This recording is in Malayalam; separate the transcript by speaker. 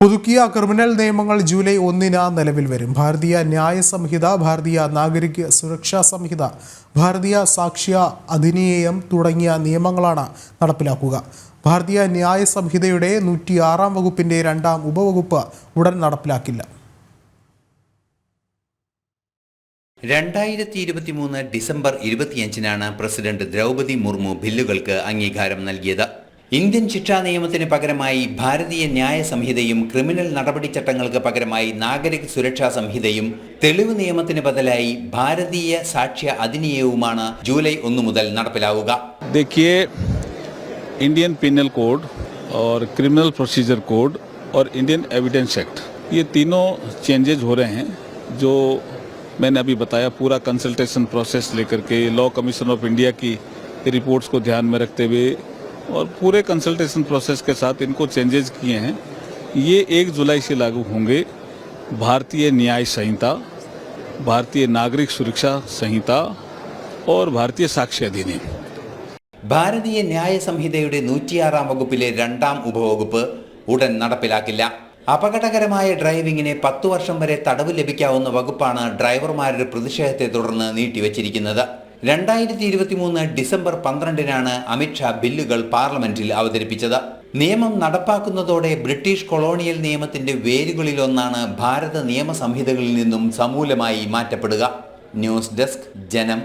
Speaker 1: പുതുക്കിയ ക്രിമിനൽ നിയമങ്ങൾ ജൂലൈ ഒന്നിന് നിലവിൽ വരും. ഭാരതീയ ന്യായ സംഹിത ഭാരതീയ നാഗരിക സുരക്ഷാ സംഹിത ഭാരതീയ സാക്ഷ്യ അധിനിയം തുടങ്ങിയ നിയമങ്ങളാണ് നടപ്പിലാക്കുക. ഭാരതീയ ന്യായ സംഹിതയുടെ നൂറ്റി ആറാം വകുപ്പിന്റെ രണ്ടാം ഉപവകുപ്പ് ഉടൻ നടപ്പിലാക്കില്ല.
Speaker 2: രണ്ടായിരത്തി ഇരുപത്തി മൂന്ന് ഡിസംബർ ഇരുപത്തിയഞ്ചിനാണ് പ്രസിഡന്റ് ദ്രൗപതി മുർമു ബില്ലുകൾക്ക് അംഗീകാരം നൽകിയത്. ഇന്ത്യൻ ശിക്ഷാ നിയമത്തിന് പകരമായി ഭാരതീയ ന്യായ സംഹിതയും ക്രിമിനൽ നടപടിച്ചട്ടങ്ങൾക്ക് പകരമായി നാഗരിക സുരക്ഷാ സംഹിതയും തെളിവ് നിയമത്തിന് ബദലായി ഭാരതീയ സാക്ഷ്യ അധിനിയവുമാണ് ജൂലൈ ഒന്ന് മുതൽ നടപ്പിലാവുക
Speaker 3: देखिए इंडियन पिनल कोड और क्रिमिनल प्रोसीजर कोड और इंडियन एविडेंस एक्ट ये तीनों चेंजेज हो रहे हैं जो मैंने अभी बताया पूरा कंसल्टेशन प्रोसेस लेकर के लॉ कमीशन ऑफ इंडिया की रिपोर्ट्स को ध्यान में रखते हुए और पूरे कंसल्टेशन प्रोसेस के साथ इनको चेंजेज किए हैं ये एक जुलाई से लागू होंगे भारतीय न्याय संहिता भारतीय नागरिक सुरक्षा संहिता और भारतीय साक्ष्य अधिनियम
Speaker 2: ഭാരതീയ ന്യായ സംഹിതയുടെ നൂറ്റിയാറാം വകുപ്പിലെ രണ്ടാം ഉപവകുപ്പ് ഉടൻ നടപ്പിലാക്കില്ല അപകടകരമായ ഡ്രൈവിംഗിന് പത്തു വർഷം വരെ തടവ് ലഭിക്കാവുന്ന വകുപ്പാണ് ഡ്രൈവർമാരുടെ പ്രതിഷേധത്തെ തുടർന്ന് നീട്ടിവച്ചിരിക്കുന്നത് രണ്ടായിരത്തി ഇരുപത്തി മൂന്ന് ഡിസംബർ പന്ത്രണ്ടിനാണ് അമിത്ഷാ ബില്ലുകൾ പാർലമെന്റിൽ അവതരിപ്പിച്ചത്. നിയമം നടപ്പാക്കുന്നതോടെ ബ്രിട്ടീഷ് കൊളോണിയൽ നിയമത്തിന്റെ വേരുകളിലൊന്നാണ് ഭാരത നിയമ സംഹിതകളിൽ നിന്നും സമൂലമായി മാറ്റപ്പെടുക. ന്യൂസ് ഡെസ്ക് ജനം.